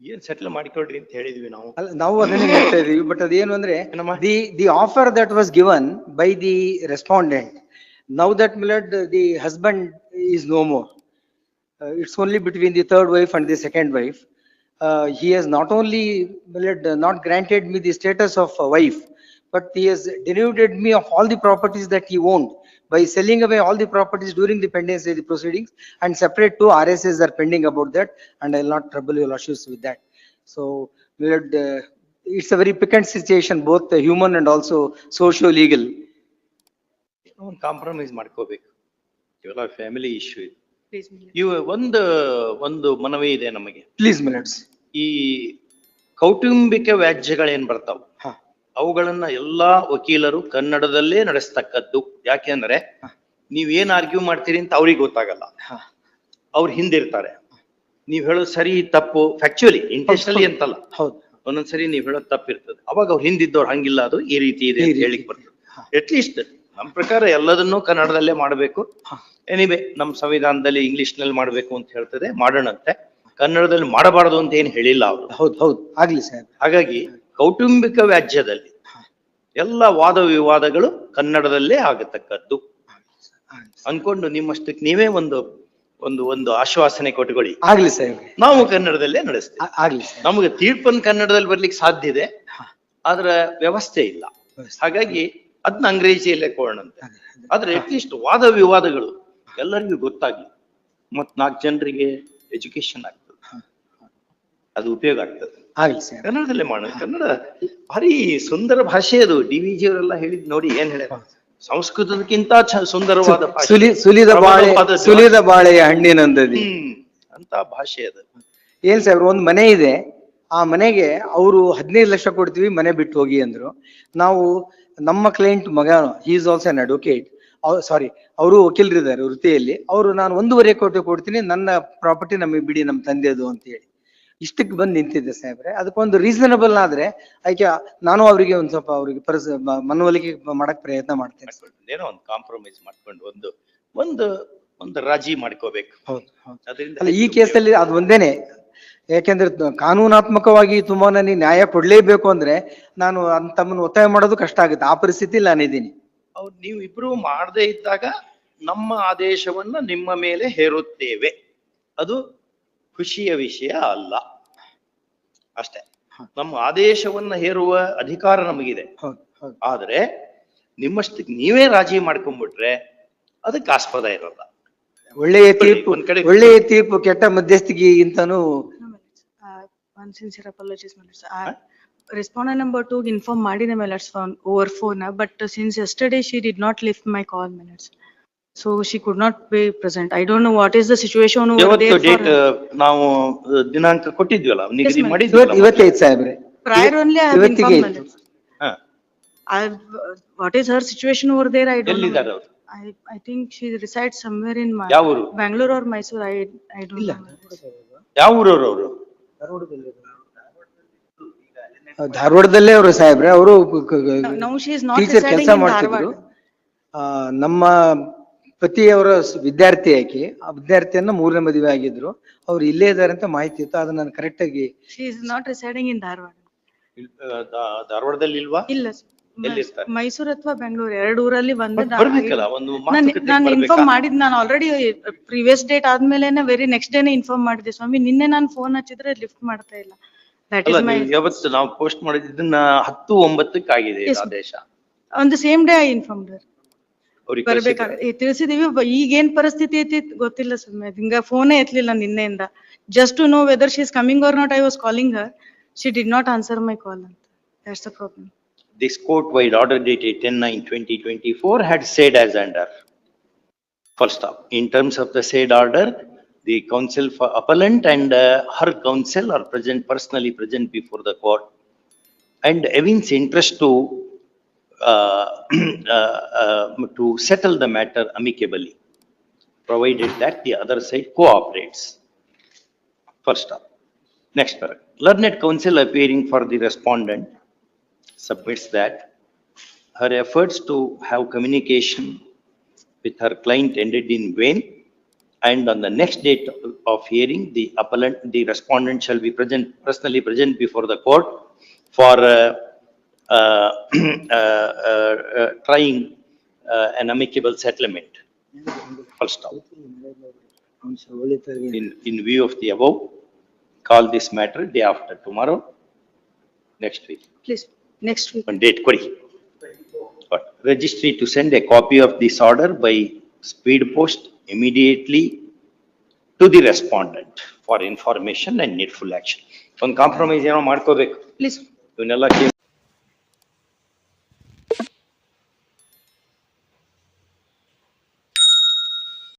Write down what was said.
ಏನ್ ಸೆಟ್ಲ್ ಮಾಡಿಕೊಡ್ರಿ ಅಂತ ಹೇಳಿದ್ವಿ ನಾವು. ಅಲ್ಲ ನಾವು ಅದನ್ನೇ ಹೇಳ್ತಾ ಇದೀವಿ ಬಟ್ ಅದೇನು ಅಂದ್ರೆ ಏನಮ್ಮ? The the offer that was given by the respondent now that milord the husband is no more it's only between the third wife and the second wife he has not only milad, not granted me the status of a wife but he has denuded me of all the properties that he owned. By selling away all the properties during the pendency of the proceedings and separate two RSAs are pending about that and I will not trouble your issues with that. So, had, uh, it's a very piquant situation, both the human and also socio-legal. ಒಂದು compromise ಮಾಡ್ಕೋಬೇಕು ಇವೆಲ್ಲ family issue ಇದೆ. ಇವ ಒಂದು ಒಂದು ಮನವಿ ಇದೆ ನಮಗೆ Please, ಮಿನಿಟ್ಸ್ ಈ ಕೌಟುಂಬಿಕ ವ್ಯಾಜ್ಯಗಳೇನ್ ಬರ್ತಾವ ಅವುಗಳನ್ನ ಎಲ್ಲಾ ವಕೀಲರು ಕನ್ನಡದಲ್ಲೇ ನಡೆಸ್ತಕ್ಕದ್ದು. ಯಾಕೆಂದ್ರೆ ನೀವೇನ್ ಆರ್ಗ್ಯೂ ಮಾಡ್ತೀರಿ ಅಂತ ಅವ್ರಿಗೆ ಗೊತ್ತಾಗಲ್ಲ. ಅವ್ರು ಹಿಂದಿರ್ತಾರೆ. ನೀವ್ ಹೇಳೋದು ಸರಿ ತಪ್ಪು ಫ್ಯಾಕ್ಚುಲಿ ಇಂಟೆನ್ಷನಲಿ ಅಂತಲ್ಲ. ಹೌದು. ಒಂದೊಂದ್ಸರಿ ನೀವ್ ಹೇಳೋದು ತಪ್ಪಿರ್ತದೆ. ಅವಾಗ ಅವ್ರು ಹಿಂದಿದ್ದವ್ರು ಹಂಗಿಲ್ಲ ಅದು ಈ ರೀತಿ ಇದೆ ಅಂತ. ಹೇಳಿಕ್ ಬರ್ತದೆ ಅಟ್ ಲೀಸ್ಟ್ ನಮ್ ಪ್ರಕಾರ ಎಲ್ಲದನ್ನೂ ಕನ್ನಡದಲ್ಲೇ ಮಾಡಬೇಕು. ಎನಿವೆ ನಮ್ ಸಂವಿಧಾನದಲ್ಲಿ ಇಂಗ್ಲಿಷ್ನಲ್ಲಿ ಮಾಡ್ಬೇಕು ಅಂತ ಹೇಳ್ತದೆ. ಮಾಡೋಣಂತೆ. ಕನ್ನಡದಲ್ಲಿ ಮಾಡಬಾರದು ಅಂತ ಏನ್ ಹೇಳಿಲ್ಲ ಅವರು. ಹೌದು, ಹೌದು, ಆಗ್ಲಿ ಸರ್ ಹಾಗಾಗಿ ಕೌಟುಂಬಿಕ ವ್ಯಾಜ್ಯದಲ್ಲಿ ಎಲ್ಲ ವಾದ ವಿವಾದಗಳು ಕನ್ನಡದಲ್ಲೇ ಆಗತಕ್ಕದ್ದು. ಅನ್ಕೊಂಡು ನಿಮ್ಮಷ್ಟಕ್ಕೆ ನೀವೇ ಒಂದು ಒಂದು ಒಂದು ಆಶ್ವಾಸನೆ ಕೊಟ್ಕೊಳ್ಳಿ ಆಗ್ಲಿ ಸರ್. ನಾವು ಕನ್ನಡದಲ್ಲೇ ನಡೆಸ್ತೀವಿ. ಆಗ್ಲಿ. ನಮಗೆ ತೀರ್ಪನ್ನು ಕನ್ನಡದಲ್ಲಿ ಬರ್ಲಿಕ್ಕೆ ಸಾಧ್ಯ ಇದೆ. ಅದರ ಆದ್ರ ವ್ಯವಸ್ಥೆ ಇಲ್ಲ. ಹಾಗಾಗಿ ಅದನ್ನ ಅಂಗ್ರೇಜಿಯಲ್ಲೇ ಕೊಡೋಣಂತೆ. ಆದ್ರೆ ಅಟ್ಲೀಸ್ಟ್ ವಾದ ವಿವಾದಗಳು ಎಲ್ಲರಿಗೂ ಗೊತ್ತಾಗ್ಲಿ. ಮತ್ ನಾಲ್ಕು ಜನರಿಗೆ ಎಜುಕೇಶನ್ ಆಗ್ತದೆ. ಅದು ಉಪಯೋಗ ಆಗ್ತದೆ. ಆಗ್ಲಿ ಸರ್. ಕನ್ನಡದಲ್ಲೇ ಮಾಡೋಣ. ಕನ್ನಡ ಭಾರಿ ಸುಂದರ ಭಾಷೆ ಅದು. ಡಿ ವಿ ಜಿ ಅವರೆಲ್ಲ ಹೇಳಿದ್ ನೋಡಿ ಏನ್ ಹೇಳ ಸಂಸ್ಕೃತದಕ್ಕಿಂತ ಸುಂದರವಾದ ಸುಲಿ ಸುಲಿದ ಬಾಳೆ ಸುಲಿದ ಬಾಳೆಯ ಹಣ್ಣಿನಂದದಿ. ಅಂತ ಭಾಷೆ ಅದು. ಏನ್ ಸರ್ ಒಂದ್ ಮನೆ ಇದೆ. ಆ ಮನೆಗೆ ಅವರು ಹದಿನೈದು ಲಕ್ಷ ಕೊಡ್ತೀವಿ ಮನೆ ಬಿಟ್ಟು ಹೋಗಿ ಅಂದ್ರು. ನಾವು ನಮ್ಮ ಕ್ಲೈಂಟ್ ಮಗ is also an advocate sorry ಅವರು ವಕೀಲರಿದ್ದಾರೆ ವೃತ್ತಿಯಲ್ಲಿ. ಅವರು ನಾನು ಒಂದೂವರೆ ಕೋಟಿ ಕೊಡ್ತೀನಿ ನನ್ನ ಪ್ರಾಪರ್ಟಿ ನಮಗೆ ಬಿಡಿ ನಮ್ಮ ತಂದೆದು ಅಂತ ಹೇಳಿ. ಇಷ್ಟಕ್ಕೆ ಬಂದು ನಿಂತಿದ್ದೆ ಸಾಹೇಬ್ರೆ. ಅದಕ್ಕೊಂದು ರೀಸನಬಲ್ ಆದ್ರೆ ಅದಕ್ಕೆ ನಾನು ಅವರಿಗೆ ಒಂದ್ ಸ್ವಲ್ಪ ಅವರಿಗೆ ಪರಿಸ ಮನವೊಲಿಕೆ ಮಾಡಕ್ ಪ್ರಯತ್ನ ಮಾಡ್ತೇನೆ ಏನೋ ಒಂದು ಕಾಂಪ್ರಮೈಸ್ ಮಾಡ್ಕೊಂಡು ಒಂದು ಒಂದು ಒಂದು ರಾಜಿ ಮಾಡ್ಕೋಬೇಕು. ಹೌದು ಹೌದು. ಅದರಿಂದ ಅಲ್ಲ ಈ ಕೇಸಲ್ಲಿ ಅದು ಒಂದೇನೆ. ಯಾಕೆಂದ್ರೆ ಕಾನೂನಾತ್ಮಕವಾಗಿ ತುಂಬಾ ನ್ಯಾಯ ಕೊಡ್ಲೇಬೇಕು ಅಂದ್ರೆ ನಾನು ತಮ್ಮನ್ನು ಒತ್ತಾಯ ಮಾಡೋದು ಕಷ್ಟ ಆಗುತ್ತೆ. ಆ ಪರಿಸ್ಥಿತಿ ನಾನಿದ್ದೀನಿ ಅವ್ರು ನೀವು ಇಬ್ರು ಮಾಡದೇ ಇದ್ದಾಗ ನಮ್ಮ ಆದೇಶವನ್ನ ನಿಮ್ಮ ಮೇಲೆ ಹೇರುತ್ತೇವೆ. ಅದು ಖುಷಿಯ ವಿಷಯ ಅಲ್ಲ. ಅಷ್ಟೇ. ನಮ್ಮ ಆದೇಶವನ್ನು ಹೇರುವ ಅಧಿಕಾರ ನಮಗಿದೆ. ಆದರೆ ನಿಮ್ಮಷ್ಟಕ್ಕೆ ನೀವೇ ರಾಜಿ ಮಾಡ್ಕೊಂಡ್ಬಿಟ್ರೆ ಅದಕ್ಕೆ ಆಸ್ಪದ ಇರಲ್ಲ. ಒಳ್ಳೆಯ ತೀರ್ಪು ಒಂದ್ ಕಡೆ ಒಳ್ಳೆಯ ತೀರ್ಪು ಕೆಟ್ಟ ಮಧ್ಯಸ್ಥಿಗೆ ಆ ರೆಸ್ಪಾಂಡ್ ನಂಬರ್ ಟೂಗೆ ಇನ್ಫಾರ್ಮ್ ಮಾಡಿದೆ ಮೇಲೆ over phone but since yesterday she did not lift my call minutes So she could not be present. I don't know what is the situation over ಯಾವತ್ತು there ಡೇಟ್ for. ನಾವು ಅಹ್, ದಿನಾಂಕ ಕೊಟ್ಟಿದ್ವಲ್ಲ ನಿಗದಿ ma'am. ಮಾಡಿದ್ವಲ್ಲ ಇವತ್ತು ಇವತ್ತೈದು ಸಾಹೇಬ್ರೆ Prior only I have ಇವತ್ತಿಗೆ informed, lords. ಹಾ I've, uh, what is her situation over there? I don't know. ಅವ್ರು I, I think she resides somewhere in Ma- ಯಾವ ಊರು Bangalore or Mysore, I, I don't know. ಯಾವ ಊರವ್ರು ಅವರು ಧಾರವಾಡದಲ್ಲೇ ಅವರು ಸಾಹೇಬ್ರೆ ಅವರು Now she is not teacher residing ಕೆಲಸ in ಮಾಡ್ತಿದ್ರು Dharwad. ಆ, ನಮ್ಮ ಪತಿಯವರ ವಿದ್ಯಾರ್ಥಿ ಆಕಿ ಆ ವಿದ್ಯಾರ್ಥಿಯನ್ನ ಮೂರನೇ ಮದುವೆ ಆಗಿದ್ರು ಅವ್ರು ಇಲ್ಲೇ ಇದಾರೆ ಅಂತ ಮಾಹಿತಿ ಇತ್ತು ಅದನ್ನ ನಾನು ಕರೆಕ್ಟ್ ಆಗಿ She is not residing in Dharwad. ಇಲ್- ಅಹ್, ದಾ- ಧಾರವಾಡದಲ್ಲಿ ಇಲ್ವಾ ಇಲ್ಲ sir. ಎಲ್ಲಿರ್ತಾರೆ? ಮೈಸೂರ್ ಅಥವಾ ಬೆಂಗಳೂರು ಎರಡು ಊರಲ್ಲಿ ಬಂದು ಮತ್ತ್ ಬರ್ಬೇಕಲ್ಲ ಒಂದು ನಾನು ಮಾತುಕತೆ ನಾನು ಬರ್ಬೇಕಾ? ಇನ್ಫಾರ್ಮ್ ಮಾಡಿದ್ ನಾನು ಆಲ್ರೆಡಿ ಪ್ರೀವಿಯಸ್ ಡೇಟ್ ಆದ್ಮೇಲೆ ವೆರಿ ನೆಕ್ಸ್ಟ್ ಡೇನೆ ಇನ್ಫಾರ್ಮ್ ಮಾಡಿದೆ ಸ್ವಾಮಿ ನಿನ್ನೆ ನಾನು ಫೋನ್ ಹಚ್ಚಿದ್ರೆ ಲಿಫ್ಟ್ ಮಾಡ್ತಾ ಇಲ್ಲ ದಟ್ ಅಲ್ಲ ಇಸ್ ಮೈ ನೀವು ಯಾವತ್ತು ನಾವು ಪೋಸ್ಟ್ ಮಾಡಿದ್ದನ್ನ ಹತ್ತು ಒಂಬತ್ತಕ್ಕೆ ಆಗಿದೆ ಇದು Yes, ma'am. ಆದೇಶ on the same day I inform ಅವ್ರಿಗೆ ಬರ್ಬೇಕಾದ್ರೆ ಏ, ತಿಳಿಸಿದೀವಿ ಬ- ಈಗೇನ್ ಪರಿಸ್ಥಿತಿ ಐತಿ ಗೊತ್ತಿಲ್ಲ ಸುಮ್ಮನೆ ಹಿಂಗ ಫೋನೇ ಎತ್ಲಿಲ್ಲ ನಿನ್ನೆಯಿಂದ just to know whether she is coming or not I was calling her she did not answer my call ಅಂತ that's the problem This court-wide order dated 10-9-2024 had said as under. Full stop. In terms of the said order, the counsel for appellant and uh, her counsel are present, personally present before the court. And evince interest to, uh, uh, uh, to settle the matter amicably, provided that the other side cooperates. First up. Next paragraph. Learned counsel appearing for the respondent submits that her efforts to have communication with her client ended in vain And on the next date of hearing, the appellant, the respondent shall be present, personally present before the court for uh, uh, uh, uh, uh, trying uh, an amicable settlement. Full stop. In, in view of the above, call this matter day after tomorrow, next week. Please, next week. One date, ಕೊಡಿ. But Registry to send a copy of this order by speed post immediately to the respondent for information and needful action. ಒಂದು compromise ಏನೋ ಮಾಡ್ಕೋಬೇಕು. Please, ಇವನ್ನೆಲ್ಲ ಕೇಳಿ